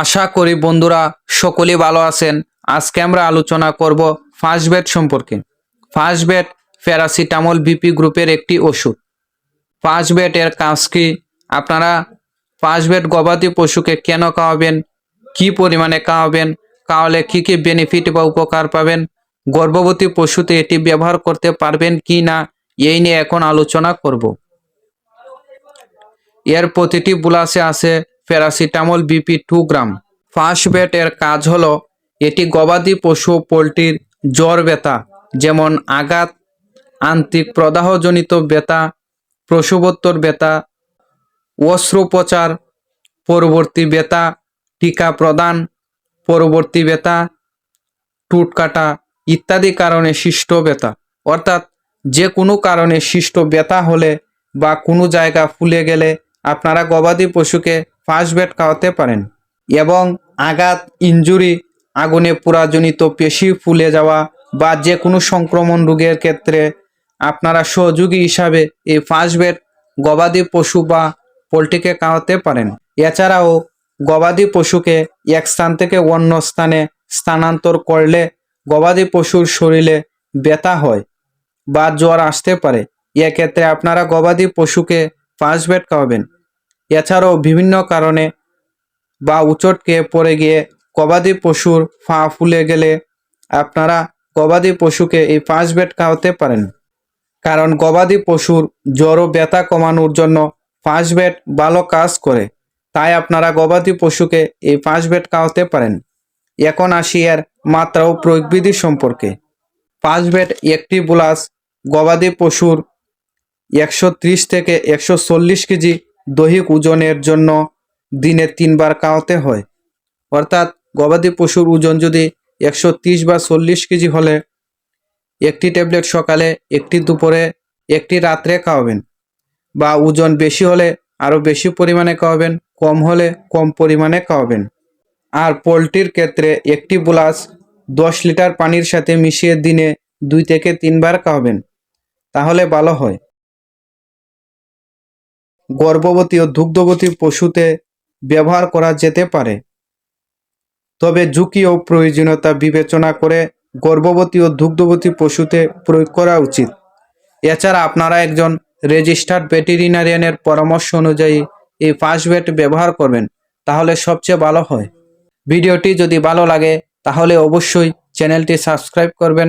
আশা করি বন্ধুরা সকলেই ভালো আছেন। আজকে আমরা আলোচনা করব ফার্স্ট বেড সম্পর্কে। ফার্স্ট বেড প্যারাসিটামল বিপি গ্রুপের একটি ওষুধ। ফার্স্ট বেড এর কাজ কি? আপনারা ফার্স্ট বেড গবাদি পশুকে কেন খাওয়াবেন? কি পরিমাণে খাওয়াবেন? খাওয়ালে কি কি বেনিফিট বা উপকার পাবেন? গর্ভবতী পশুতে এটি ব্যবহার করতে পারবেন কি না? এই নিয়ে এখন আলোচনা করব। এর প্রতিটি বুলাসে আছে paracetamol BP two gram. First bed এর কাজ হলো এটি গবাদি পশু পোলট্রির জ্বর ব্যথা, যেমন আঘাত, আন্তিক প্রদাহজনিত ব্যথা, প্রসবোত্তর ব্যথা, অস্ত্রোপচার, পরবর্তী ব্যথা, টিকা প্রদান, পরবর্তী ব্যথা, টুট কাটা ইত্যাদি কারণে সৃষ্ট ব্যথা। অর্থাৎ যে কোনো কারণে সৃষ্ট ব্যথা হলে বা কোনো জায়গা ফুলে গেলে আপনারা গবাদি পশুকে ফার্স্ট বেড খাওয়াতে পারেন এবং আঘাত, ইনজুরি, আগুনে পোড়াজনিত পেশি ফুলে যাওয়া বা যে কোনো সংক্রমণ রোগের ক্ষেত্রে আপনারা সহযোগী হিসাবে এই ফার্স্ট বেড গবাদি পশু বা পোলট্রিকে খাওয়াতে পারেন। এছাড়াও গবাদি পশুকে এক স্থান থেকে অন্য স্থানে স্থানান্তর করলে গবাদি পশুর শরীরে ব্যথা হয় বা জ্বর আসতে পারে। এক্ষেত্রে আপনারা গবাদি পশুকে ফার্স্ট বেড খাওয়াবেন। এছাড়াও বিভিন্ন কারণে বা উচটকে পড়ে গিয়ে গবাদি পশুর ফা ফুলে গেলে আপনারা গবাদি পশুকে এই ফার্স্ট বেড খাওয়াতে পারেন। কারণ গবাদি পশুর জ্বর ও ব্যথা কমানোর জন্য ফার্স্ট বেড ভালো কাজ করে। তাই আপনারা গবাদি পশুকে এই ফার্স্ট বেড খাওয়াতে পারেন। এখন আসি এর মাত্রা ও প্রয়োগবিধি সম্পর্কে। পাঁচ বেড একটি বুলাস গবাদি পশুর একশো ত্রিশ থেকে একশো চল্লিশ কেজি দৈহিক ওজনের জন্য দিনে তিনবার খাওয়াতে হয়। অর্থাৎ গবাদি পশুর ওজন যদি একশো ত্রিশ বা চল্লিশ কেজি হলে একটি ট্যাবলেট সকালে, একটি দুপুরে, একটি রাত্রে খাওয়াবেন বা ওজন বেশি হলে আরও বেশি পরিমাণে খাওয়াবেন, কম হলে কম পরিমাণে খাওয়াবেন। আর পোলট্রির ক্ষেত্রে একটি বুলাস দশ লিটার পানির সাথে মিশিয়ে দিনে দুই থেকে তিনবার খাওয়াবেন, তাহলে ভালো হয়। গর্ভবতী ও দুগ্ধবতী পশুতে ব্যবহার করা যেতে পারে। তবে ঝুঁকি ও প্রয়োজনীয়তা বিবেচনা করে গর্ভবতী ও দুগ্ধবতী পশুতে প্রয়োগ করা উচিত। এছাড়া আপনারা একজন রেজিস্টার্ড ভেটেরিনারিয়ানের পরামর্শ অনুযায়ী এই ফার্স্ট বেড ব্যবহার করবেন, তাহলে সবচেয়ে ভালো হয়। ভিডিওটি যদি ভালো লাগে, তাহলে অবশ্যই চ্যানেলটি সাবস্ক্রাইব করবেন।